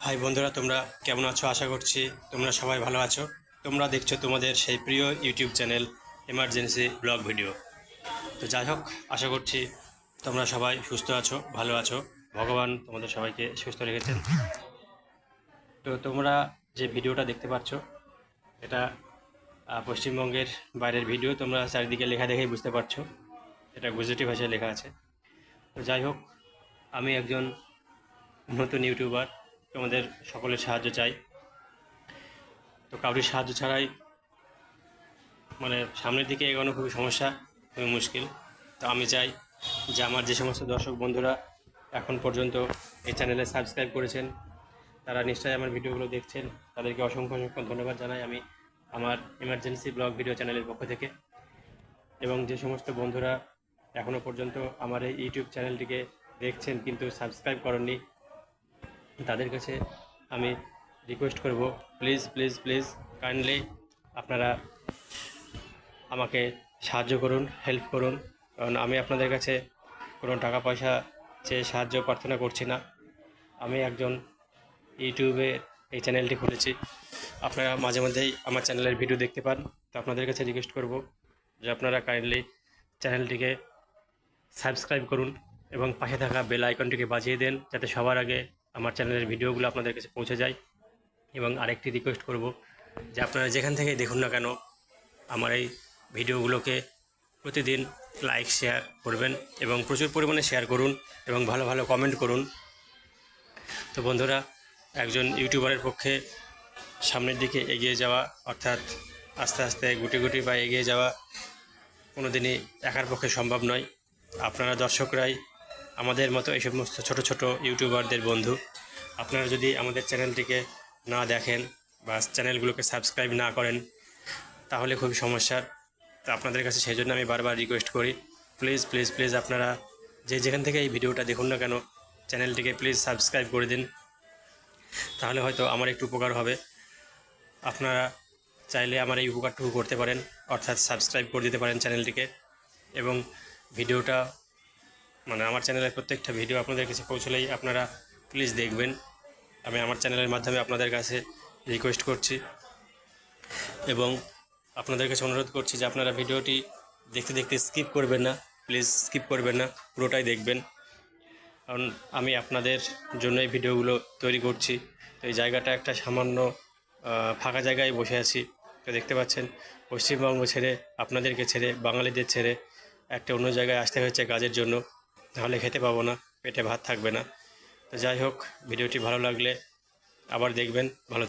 High বন্ধুরা, তোমরা কেমন আছো? আশা করছি তোমরা সবাই ভালো আছো। তোমরা দেখছ তোমাদের সেই প্রিয় YouTube channel emergency blog video তো যাই হোক, আশা করছি তোমরা সবাই সুস্থ আছো, ভালো আছো। ভগবান তোমাদের সবাইকে সুস্থ রেখেছেন। তো তোমরা যে ভিডিওটা দেখতে পাচ্ছ, এটা পশ্চিমবঙ্গের বাইরের ভিডিও। তোমরা চারিদিকে লেখা দেখেই বুঝতে পারছ, এটা গুজরাটি ভাষায় লেখা আছে। তো যাই হোক, আমি একজন নতুন ইউটিউবার। তোমাদের সকলের সাহায্য চাই। তো কাউরির সাহায্য ছাড়াই মানে সামনের দিকে এগোনো খুবই সমস্যা, খুবই মুশকিল। তো আমি চাই যে আমার যে সমস্ত দর্শক বন্ধুরা এখন পর্যন্ত এই চ্যানেলে সাবস্ক্রাইব করেছেন, তারা নিশ্চয়ই আমার ভিডিওগুলো দেখছেন। তাদেরকে অসংখ্য অসংখ্য ধন্যবাদ জানাই আমি আমার এমার্জেন্সি ব্লগ ভিডিও চ্যানেলের পক্ষ থেকে। এবং যে সমস্ত বন্ধুরা এখনও পর্যন্ত আমার এই ইউটিউব চ্যানেলটিকে দেখছেন কিন্তু সাবস্ক্রাইব করেননি তাদের কাছে আমি রিকোয়েস্ট করব প্লিজ প্লিজ প্লিজ কাইন্ডলি আপনারা আমাকে সাহায্য করুন হেল্প করুন। কারণ আমি আপনাদের কাছে কোনো টাকা পয়সা চেয়ে সাহায্য প্রার্থনা করছি না। আমি একজন ইউটিউবে এই চ্যানেলটি খুলেছি। আপনারা মাঝে মধ্যেই আমার চ্যানেলের ভিডিও দেখতে পান। তো আপনাদের কাছে রিকোয়েস্ট করব যে আপনারা কাইন্ডলি চ্যানেলটিকে সাবস্ক্রাইব করুন এবং পাশে থাকা বেল আইকনটিকে বাজিয়ে দেন, যাতে সবার আগে আমার চ্যানেলের ভিডিওগুলো আপনাদের কাছে পৌঁছে যায়। এবং আরেকটি রিকোয়েস্ট করব যে আপনারা যেখান থেকে দেখুন না কেন, আমার এই ভিডিওগুলোকে প্রতিদিন লাইক শেয়ার করবেন এবং প্রচুর পরিমাণে শেয়ার করুন এবং ভালো ভালো কমেন্ট করুন। তো বন্ধুরা, একজন ইউটিউবারের পক্ষে সামনের দিকে এগিয়ে যাওয়া, অর্থাৎ আস্তে আস্তে গুটি গুটি বা এগিয়ে যাওয়া কোনো দিনই একার পক্ষে সম্ভব নয়। আপনারা দর্শকরাই আমাদের মতো এই সমস্ত ছোটো ছোটো ইউটিউবারদের বন্ধু। আপনারা যদি আমাদের চ্যানেলটিকে না দেখেন বা চ্যানেলগুলোকে সাবস্ক্রাইব না করেন, তাহলে খুবই সমস্যার। তো আপনাদের কাছে সেই জন্য আমি বারবার রিকোয়েস্ট করি প্লিজ প্লিজ প্লিজ আপনারা যে যেখান থেকে এই ভিডিওটা দেখুন না কেন, চ্যানেলটিকে প্লিজ সাবস্ক্রাইব করে দিন। তাহলে হয়তো আমার একটু উপকার হবে। আপনারা চাইলে আমার এই উপকারটুকু করতে পারেন, অর্থাৎ সাবস্ক্রাইব করে দিতে পারেন চ্যানেলটিকে। এবং ভিডিওটা মানে আমার চ্যানেলের প্রত্যেকটা ভিডিও আপনাদের কাছে পৌঁছলেই আপনারা প্লিজ দেখবেন। আমি আমার চ্যানেলের মাধ্যমে আপনাদের কাছে রিকোয়েস্ট করছি এবং আপনাদের কাছে অনুরোধ করছি যে আপনারা ভিডিওটি দেখতে দেখতে স্কিপ করবেন না প্লিজ স্কিপ করবেন না, পুরোটাই দেখবেন। কারণ আমি আপনাদের জন্য এই ভিডিওগুলো তৈরি করছি। তো এই জায়গাটা একটা সামান্য ফাঁকা জায়গায় বসে আছি। তো দেখতে পাচ্ছেন, পশ্চিমবঙ্গ ছেড়ে আপনাদেরকে ছেড়ে, বাঙালিদের ছেড়ে একটা অন্য জায়গায় আসতে হয়েছে কাজের জন্য। তাহলে খেতে পাবো না, পেটে ভাত থাকবে না। তো যাই হোক, ভিডিওটি ভালো লাগলে আবার দেখবেন। ভালো